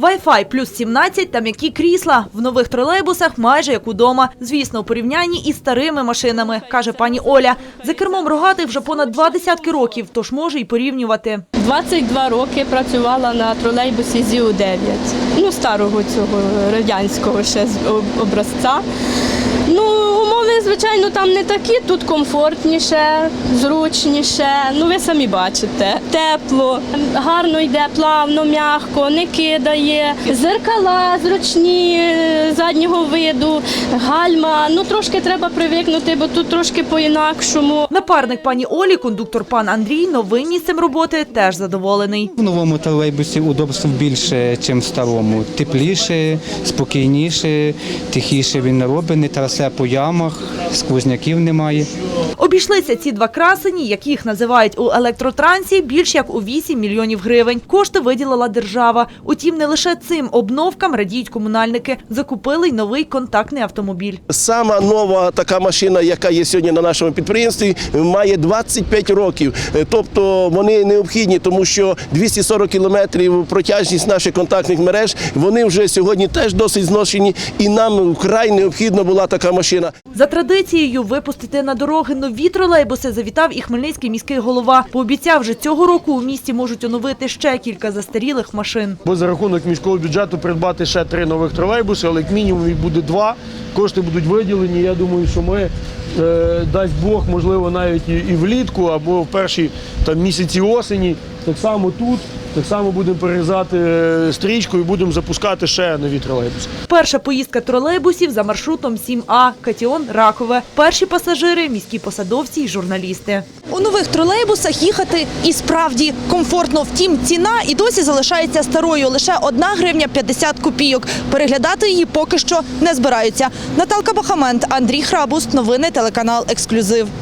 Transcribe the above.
Wi-Fi плюс 17 та м'які крісла. В нових тролейбусах майже як удома. Звісно, у порівнянні із старими машинами, каже пані Оля. За кермом рогатих вже понад два десятки років, тож може й порівнювати. 22 роки працювала на тролейбусі ЗІУ-9, ну старого цього радянського ще образця. Звичайно, там не такі, тут комфортніше, зручніше. Ну, ви самі бачите. Тепло, гарно йде, плавно, м'яко, не кидає. Зеркала зручні заднього виду, гальма. Ну, трошки треба привикнути, бо тут трошки по-інакшому. Напарник пані Олі, кондуктор пан Андрій, новим місцем роботи теж задоволений. В новому тролейбусі удобств більше, ніж в старому. Тепліше, спокійніше, тихіше він не робить, не трасе по ямах, сквозняків немає. Обійшлися ці два красені, як їх називають у електротрансі, більш як у 8 мільйонів гривень. Кошти виділила держава. Утім, не лише цим обновкам радіють комунальники. Закупили й новий контактний автомобіль. Сама нова така машина, яка є сьогодні на нашому підприємстві, має 25 років. Е, Тобто вони необхідні, тому що 240 кілометрів протяжність наших контактних мереж. Вони вже сьогодні теж досить зношені, і нам вкрай необхідна була така машина. За традицією випустити на дороги нові тролейбуси завітав і хмельницький міський голова. Пообіцяв, вже цього року у місті можуть оновити ще кілька застарілих машин. Бо за рахунок міського бюджету придбати ще три нових тролейбуси, але як мінімум їх буде два. Кошти будуть виділені. Я думаю, що ми е, дасть Бог, можливо, навіть і влітку або в перші там місяці осені. Так само тут, так само будемо перерізати е, стрічку і будемо запускати ще нові тролейбуси. Перша поїздка тролейбусів за маршрутом 7А Катіон Ракове. Перші пасажири міські посадовці і журналісти. У нових тролейбусах їхати і справді комфортно. Втім, ціна і досі залишається старою. Лише 1 гривня 50 копійок. Переглядати її поки що не збираються. Наталка Бахамент, Андрій Храбус. Новини телеканал Ексклюзив.